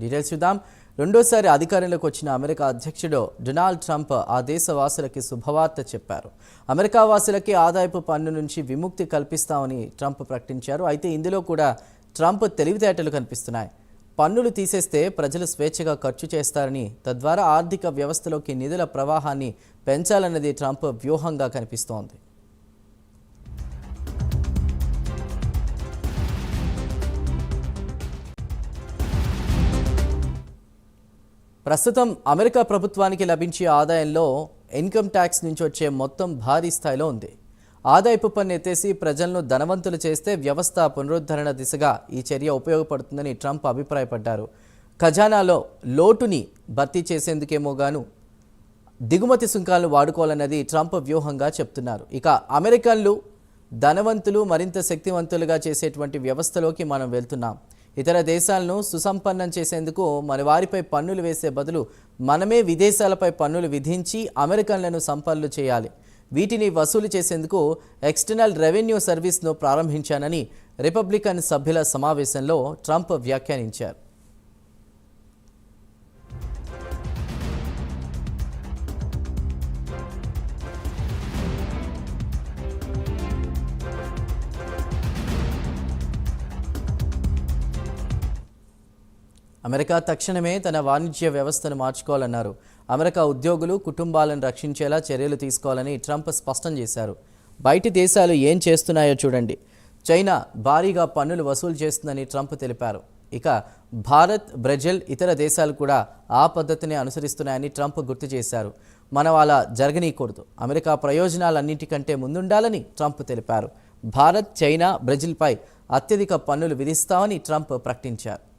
Details చూద్దాం. రెండోసారి అధికారంలోకి వచ్చిన అమెరికా అధ్యక్షుడు డొనాల్డ్ ట్రంప్ ఆ దేశ వాసులకి శుభవార్త చెప్పారు. అమెరికా వాసులకి ఆదాయపు పన్ను నుంచి విముక్తి కల్పిస్తామని ట్రంప్ ప్రకటించారు. అయితే ఇందులో కూడా ట్రంప్ తెలివితేటలు కనిపిస్తున్నాయి. పన్నులు తీసేస్తే ప్రజలు స్వేచ్ఛగా ఖర్చు చేస్తారని తద్వారా ఆర్థిక వ్యవస్థలోకి నిధుల ప్రవాహాన్ని పెంచాలన్నది ట్రంప్ వ్యూహంగా కనిపిస్తోంది. ప్రస్తుతం అమెరికా ప్రభుత్వానికి లభించే ఆదాయంలో ఇన్కమ్ ట్యాక్స్ నుంచి వచ్చే మొత్తం భారీ స్థాయిలో ఉంది. ఆదాయపు పన్ను ఎత్తేసి ప్రజలను ధనవంతులు చేస్తే వ్యవస్థ పునరుద్ధరణ దిశగా ఈ చర్య ఉపయోగపడుతుందని ట్రంప్ అభిప్రాయపడ్డారు. ఖజానాలో లోటుని భర్తీ చేసేందుకేమో గాను దిగుమతి సుంకాలను వాడుకోవాలన్నది ట్రంప్ వ్యూహంగా చెప్తున్నారు. ఇక అమెరికన్లు ధనవంతులు మరింత శక్తివంతులుగా చేసేటువంటి వ్యవస్థలోకి మనం వెళ్తున్నాం. ఇతర దేశాలను సుసంపన్నం చేసేందుకు మన వారిపై పన్నులు వేసే బదులు మనమే విదేశాలపై పన్నులు విధించి అమెరికన్లను సంపన్నులు చేయాలి. వీటిని వసూలు చేసేందుకు ఎక్స్టర్నల్ రెవెన్యూ సర్వీస్ను ప్రారంభించానని రిపబ్లికన్ సభ్యుల సమావేశంలో ట్రంప్ వ్యాఖ్యానించారు. అమెరికా తక్షణమే తన వాణిజ్య వ్యవస్థను మార్చుకోవాలన్నారు. అమెరికా ఉద్యోగులు కుటుంబాలను రక్షించేలా చర్యలు తీసుకోవాలని ట్రంప్ స్పష్టం చేశారు. బయటి దేశాలు ఏం చేస్తున్నాయో చూడండి. చైనా భారీగా పన్నులు వసూలు చేస్తుందని ట్రంప్ తెలిపారు. ఇక భారత్ బ్రెజిల్ ఇతర దేశాలు కూడా ఆ పద్ధతిని అనుసరిస్తున్నాయని ట్రంప్ గుర్తు చేశారు. మనం అలా జరగనీయకూడదు. అమెరికా ప్రయోజనాలన్నింటికంటే ముందుండాలని ట్రంప్ తెలిపారు. భారత్ చైనా బ్రెజిల్పై అత్యధిక పన్నులు విధిస్తామని ట్రంప్ ప్రకటించారు.